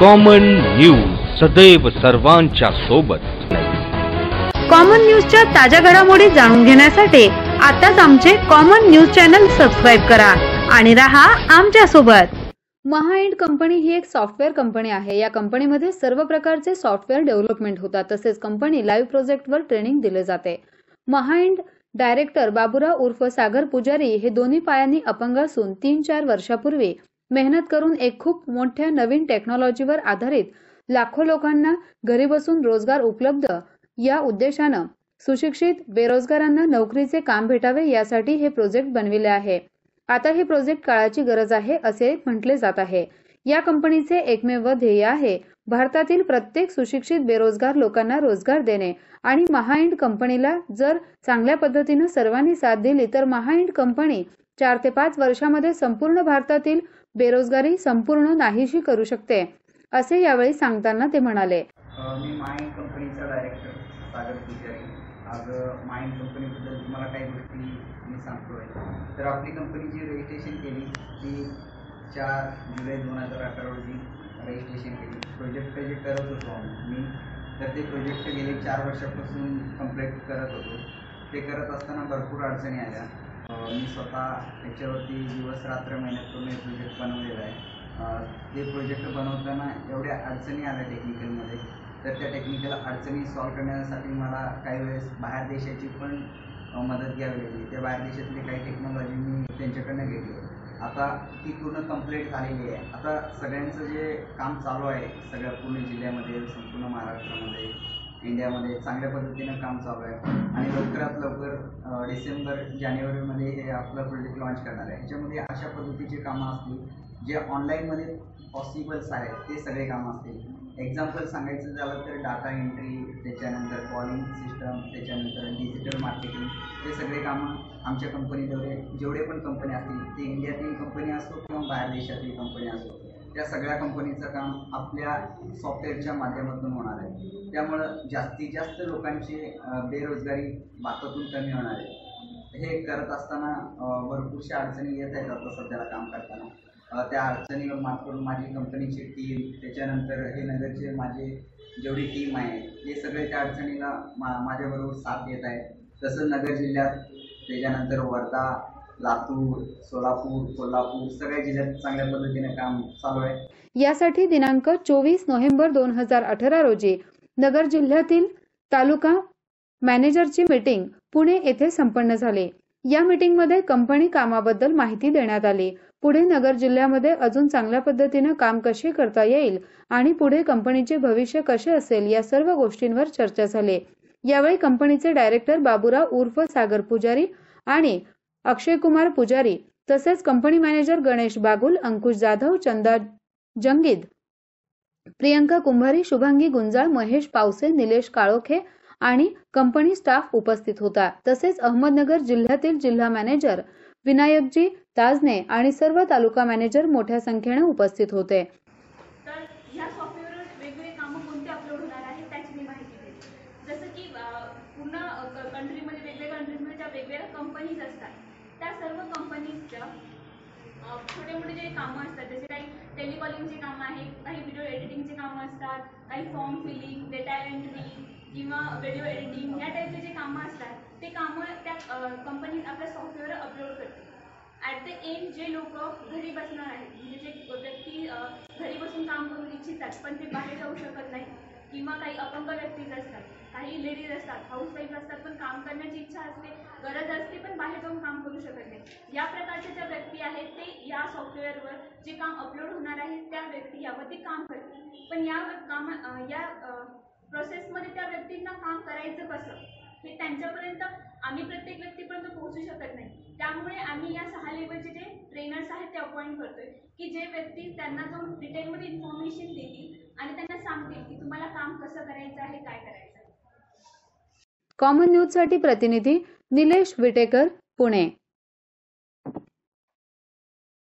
Common news सदैव सर्वांच्या सोबत. कॉमन न्यूजच्या ताज्या घडामोडी जाणून घेण्यासाठी आताच आमचे कॉमन न्यूज चॅनल सबस्क्राईब करा आणि रहा आमच्यासोबत. महाइंड कंपनी ही एक सॉफ्टवेअर कंपनी आहे. या कंपनीमध्ये सर्व प्रकारचे सॉफ्टवेअर डेव्हलपमेंट होतात. तसेच कंपनी लाईव्ह प्रोजेक्टवर ट्रेनिंग दिले जाते. महाइंड डायरेक्टर बाबुराव उर्फ सागर पुजारी हे दोन्ही पायांनी अपंग असून तीन चार वर्षापूर्वी मेहनत करून एक खूप मोठ्या नवीन टेक्नॉलॉजीवर आधारित लाखो लोकांना घरी बसून रोजगार उपलब्ध या उद्देशानं सुशिक्षित बेरोजगारांना नोकरीचे काम भेटावे यासाठी हे प्रोजेक्ट बनविले आहे. आता हे प्रोजेक्ट काळाची गरज आहे असे म्हटले जात आहे. या कंपनीचे एकमेव ध्येय आहे भारतातील प्रत्येक सुशिक्षित बेरोजगार लोकांना रोजगार देणे आणि महाइंड कंपनीला जर चांगल्या पद्धतीनं सर्वांनी साथ दिली तर महाइंड कंपनी चार ते पाच वर्षामध्ये संपूर्ण भारतातील बेरोजगारी संपूर्ण नाहीशी करू शकते असे यावेळी सांगताना ते म्हणाले. मी माइंड कंपनीचा डायरेक्टर सागर पुजारी. आज अ, कंपनीबद्दल तुम्हाला काही गोष्टी मी सांगतोय. तर आपली कंपनी जी रजिस्ट्रेशन केली ती चार जुलै दोन हजार अठरा रोजी रजिस्ट्रेशन केली. प्रोजेक्ट जे करत होतो मी तर ते प्रोजेक्ट गेले चार वर्षापासून कंप्लीट करत होतो. ते करत असताना भरपूर अडचणी आल्या. मी स्वतः याच्यावरती दिवस रात्र मेहनत करून हे प्रोजेक्ट बनवलेलं आहे. ते प्रोजेक्ट बनवताना एवढ्या अडचणी आल्या टेक्निकलमध्ये तर त्या टेक्निकल अडचणी सॉल्व करण्यासाठी मला काही वेळेस बाहेर देशाची पण मदत घ्यावी लागली. त्या बाहेर देशातली काही टेक्नॉलॉजी मी त्यांच्याकडनं घेतली. आता ती पूर्ण कंप्लीट झालेली आहे. आता सगळ्यांचं जे काम चालू आहे सगळ्या पूर्ण जिल्ह्यामध्ये संपूर्ण महाराष्ट्रामध्ये इंडियामध्ये चांगल्या पद्धतीनं काम चालू आहे. आणि लवकरात लवकर डिसेंबर जानेवारीमध्ये हे आपलं प्रोजेक्ट लॉन्च करणार आहे. ह्याच्यामध्ये अशा पद्धतीचे कामं असतील जे ऑनलाईनमध्ये पॉसिबल्स आहेत ते सगळे कामं असतील. एक्झाम्पल सांगायचं झालं तर डाटा एंट्री त्याच्यानंतर कॉलिंग सिस्टम त्याच्यानंतर डिजिटल मार्केटिंग हे सगळे कामं आमच्या कंपनीद्वारे जेवढे पण कंपनी असतील ते इंडियातील कंपनी असो किंवा बाहेर देशातील कंपनी असो त्या सगळ्या कंपनीचं काम आपल्या सॉफ्टवेअरच्या माध्यमातून होणार आहे. त्यामुळं जास्तीत जास्त लोकांची बेरोजगारी भारतातून कमी होणार आहे. हे करत असताना भरपूरशा अडचणी येत आहेत आता सध्याला काम करताना. त्या अडचणीवर मात करून माझी कंपनीची टीम त्याच्यानंतर हे नगरचे माझे जेवढी टीम आहे हे सगळे त्या अडचणीला मा माझ्याबरोबर साथ देत आहेत. तसं नगर जिल्ह्यात त्याच्यानंतर वर्धा लातूर सोलापूर कोल्हापूर सगळ्या जिल्ह्यात चांगल्या पद्धतीने काम चालू आहे. यासाठी दिनांक चोवीस नोव्हेंबर दोन हजार अठरा रोजी नगर जिल्ह्यातील तालुका मॅनेजरची मीटिंग पुणे येथे संपन्न झाली. या मीटिंगमध्ये कंपनी कामाबद्दल माहिती देण्यात आली. पुढे नगर जिल्ह्यामध्ये अजून चांगल्या पद्धतीनं काम कसे करता येईल आणि पुढे कंपनीचे भविष्य कसे असेल या सर्व गोष्टींवर चर्चा झाली. यावेळी कंपनीचे डायरेक्टर बाबुराव उर्फ सागर पुजारी आणि अक्षय कुमार पुजारी तसेच कंपनी मॅनेजर गणेश बागुल अंकुश जाधव चंदा जंगीद प्रियंका कुंभारी शुभांगी गुंजाळ महेश पावसे निलेश काळोखे आणि कंपनी स्टाफ उपस्थित होता. तसेच अहमदनगर जिल्ह्यातील जिल्हा मॅनेजर विनायकजी ताजने आणि सर्व तालुका मॅनेजर मोठ्या संख्येने उपस्थित होते. तर सॉफ्टवेअरवर वेगवेगळे कामं कोणते अपलोड होणार त्याची मी माहिती देते. जसं की पूर्ण कंट्रीमध्ये वेगवेगळ्या ज्या वेगवेगळ्या कंपनीज असतात. त्या सर्व कंपनीजच्या छोटे मोठे जे कामं असतात जसे काही टेलिकॉलिंगचे कामं आहेत काही व्हिडिओ एडिटिंगचे कामं असतात काही फॉर्म फिलिंग डेटा एंट्री किंवा व्हिडिओ एडिटिंग या टाईपचे जे कामं असतात ते कामं त्या कंपनी आपल्या सॉफ्टवेअर अपलोड करते ॲट द एंड जे लोक घरी बसणार आहेत म्हणजे जे व्यक्ती घरी बसून काम करू इच्छितात पण ते बाहेर जाऊ शकत नाही किंवा काही अपंग व्यक्तीज असतात काही लेडीज असतात हाऊसवाईफ असतात पण काम करण्याची इच्छा असते गरज असते पण बाहेर जाऊन काम करू शकत नाही. या प्रकारच्या ज्या व्यक्ती आहेत ते या सॉफ्टवेअरवर जे काम अपलोड होणार आहे त्या व्यक्ती यावरती काम करतील. पण या कामा या प्रोसेसमध्ये त्या व्यक्तींना काम करायचं कसं? हे त्यांच्यापर्यंत आम्ही प्रत्येक व्यक्तीपर्यंत पोहोचू शकत नाही. त्यामुळे आम्ही या सहा लेवलचे जे ट्रेनर्स आहेत ते अपॉइंट करतोय की जे व्यक्ती त्यांना जाऊन डिटेलमध्ये इन्फॉर्मेशन देतील आणि त्यांना सांगतील की तुम्हाला काम कसं करायचं आहे काय करायचं आहे. कॉमन न्यूजसाठी प्रतिनिधी निलेश विटेकर पुणे.